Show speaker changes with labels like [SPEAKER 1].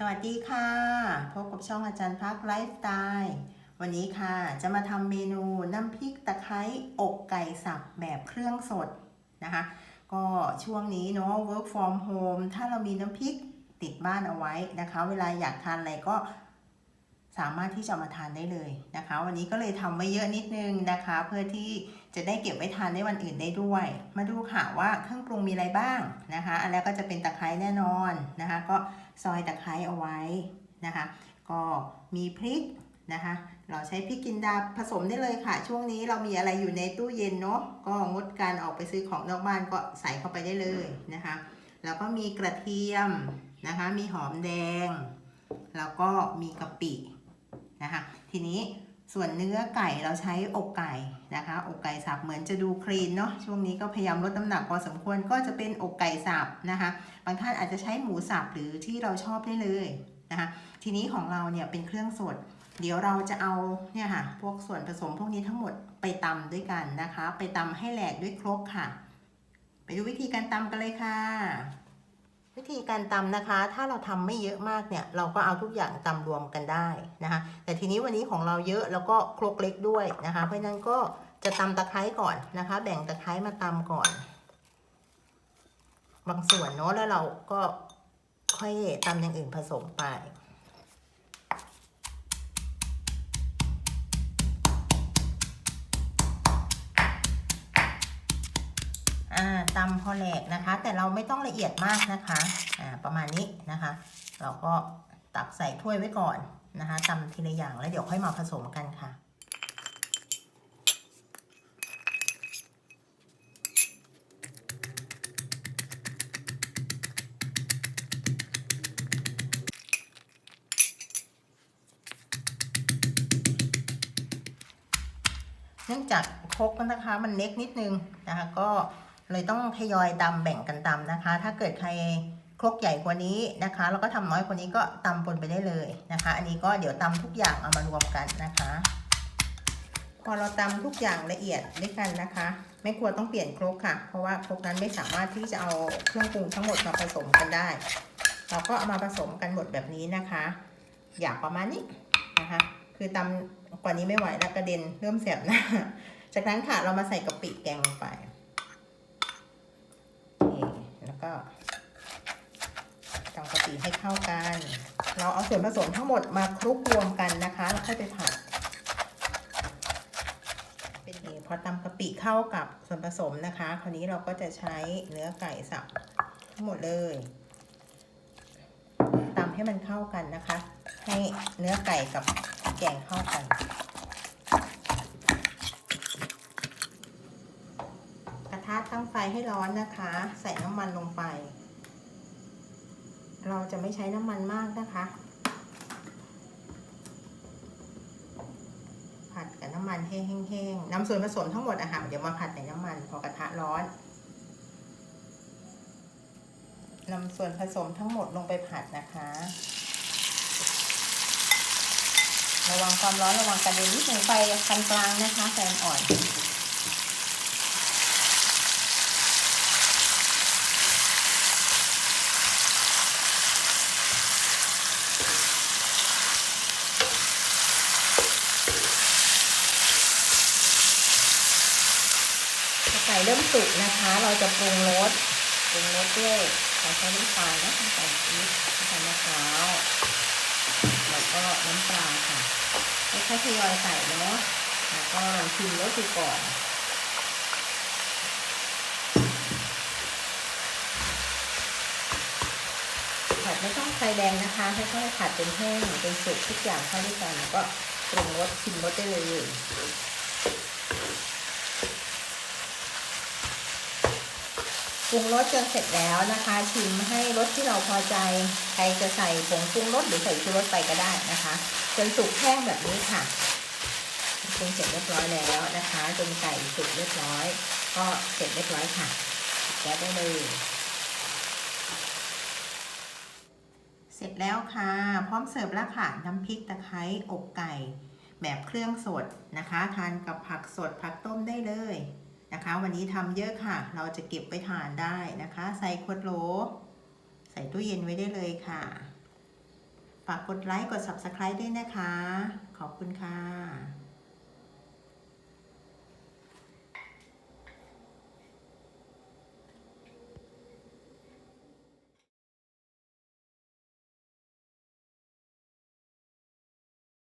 [SPEAKER 1] สวัสดีค่ะ พบกับช่องอาจารย์พักไลฟ์สไตล์วันนี้ค่ะ จะมาทำเมนูน้ำพริกตะไคร้อกไก่สับแบบเครื่องสดนะคะ ก็ช่วงนี้เนาะ work from home ถ้าเรามีน้ำพริกติดบ้านเอาไว้นะคะ เวลาอยากทานอะไรก็ สามารถที่จะมาทานได้เลยนะคะ วันนี้ก็เลยทำไว้เยอะนิดนึงนะคะ เพื่อที่จะได้เก็บไว้ทานในวันอื่นได้ด้วย มาดูค่ะว่าเครื่องปรุงมีอะไรบ้างนะคะ อันแรกก็จะเป็นตะไคร้แน่นอนนะคะ ก็ซอยตะไคร้เอาไว้นะคะ ก็มีพริกนะคะ เราใช้พริกจินดาผสมได้เลยค่ะ ช่วงนี้เรามีอะไรอยู่ในตู้เย็นเนาะก็งดการออกไปซื้อของนอกบ้านก็ใส่เข้าไปได้เลยนะคะ แล้วก็มีกระเทียมนะคะ มีหอมแดง แล้วก็มีกะปิ นะคะ ทีนี้ส่วนเนื้อไก่เราใช้อกไก่นะคะ อกไก่สับเหมือนจะดูคลีนเนาะช่วงนี้ก็พยายามลดน้ำหนักพอสมควรก็จะเป็นอกไก่สับนะคะ บางท่านอาจจะใช้หมูสับหรือที่เราชอบได้เลยนะคะ ทีนี้ของเราเนี่ยเป็นเครื่องสด เดี๋ยวเราจะเอาเนี่ยค่ะพวกส่วนผสมพวกนี้ทั้งหมดไปตำด้วยกันนะคะ ไปตำให้แหลกด้วยครกค่ะ ไปดูวิธีการตำกันเลยค่ะ วิธีการตำนะคะ ถ้าเราทำไม่เยอะมากเนี่ย เราก็เอาทุกอย่างตำรวมกันได้นะคะ แต่ทีนี้วันนี้ของเราเยอะแล้วก็ครกเล็กด้วยนะคะ เพราะฉะนั้นก็จะตำตะไคร้ก่อนนะคะ แบ่งตะไคร้มาตำก่อน บางส่วนเนาะแล้วเราก็ค่อยตำอย่างอื่นผสมไป อ่าตำพอแหลกนะคะ แต่เราไม่ต้องละเอียดมากนะคะอ่าประมาณนี้นะคะ เราก็ตักใส่ถ้วยไว้ก่อนนะคะตำทีละอย่างแล้วเดี๋ยวค่อยมาผสมกันค่ะเนื่องจากครกนะคะ มันเล็กนิดนึงนะคะก็ เลยต้องทยอยตำแบ่งกันตำนะคะ ถ้าเกิดใครครกใหญ่กว่านี้นะคะ แล้วก็ทำน้อยกว่านี้ก็ตำปนไปได้เลยนะคะ อันนี้ก็เดี๋ยวตำทุกอย่างเอามารวมกันนะคะ พอเราตำทุกอย่างละเอียดด้วยกันนะคะ ไม่ควรต้องเปลี่ยนครกค่ะ เพราะว่าครกนั้นไม่สามารถที่จะเอาเครื่องปรุงทั้งหมดมาผสมกันได้ เราก็เอามาผสมกันหมดแบบนี้นะคะ อย่างประมาณนี้นะคะ คือตำกว่านี้ไม่ไหวแล้วกระเด็นเริ่มเสียบหน้าจากนั้นค่ะเรามาใส่กะปิแกงลงไป แล้วก็ตำกะปิให้เข้ากัน เราเอาส่วนผสมทั้งหมดมาคลุกรวมกันนะคะ แล้วค่อยไปผัด เป็นนี่พอตำกะปิเข้ากับส่วนผสมนะคะ คราวนี้เราก็จะใช้เนื้อไก่สับทั้งหมดเลยตำให้มันเข้ากันนะคะ ให้เนื้อไก่กับแกงเข้ากัน กระทะ ตั้งไฟให้ร้อนนะคะ ใส่น้ำมันลงไป เราจะไม่ใช้น้ำมันมากนะคะ ผัดกับน้ำมันให้แห้งๆนำส่วนผสมทั้งหมดอะค่ะเดี๋ยวมาผัดในน้ำมันพอกระทะร้อนนำส่วนผสมทั้งหมดลงไปผัดนะคะ ระวังความร้อนระวังกระเด็นนิดหนึ่งไฟปานกลางนะคะไฟอ่อน เริ่มสุกนะคะ เราจะปรุงรสปรุงรสด้วยใส่น้ำตาลนะน้ำตาลปี๊บน้ำตาลมะพร้าวแล้วก็น้ำปลาค่ะค่อยๆทยอยใส่เนาะแล้วก็ชิมรสดูก่อนผัดไม่ต้องไฟแดงนะคะค่อยๆผัดเป็นแห้งเป็นสุกทุกอย่างเข้าด้วยกันแล้วก็ปรุงรสชิมรสได้เลย ปรุงรสจนเสร็จแล้วนะคะ ชิมให้รสที่เราพอใจ ใครจะใส่ผงปรุงรสหรือใส่ชูรสไปก็ได้นะคะ จนสุกแห้งแบบนี้ค่ะปรุงเสร็จเรียบร้อยแล้วนะคะ จนไก่สุกเรียบร้อย ก็เสร็จเรียบร้อยค่ะแก๊สได้เลยเสร็จแล้วค่ะ พร้อมเสิร์ฟแล้วค่ะ น้ำพริกตะไคร้อกไก่ แบบเครื่องสดนะคะ ทานกับผักสดผักต้มได้เลย นะคะ วันนี้ทำเยอะค่ะ เราจะเก็บไปทานได้นะคะ ใส่ขวดโหล ใส่ตู้เย็นไว้ได้เลยค่ะ ฝากกดไลค์กด Subscribe ด้วยนะคะ ขอบคุณค่ะ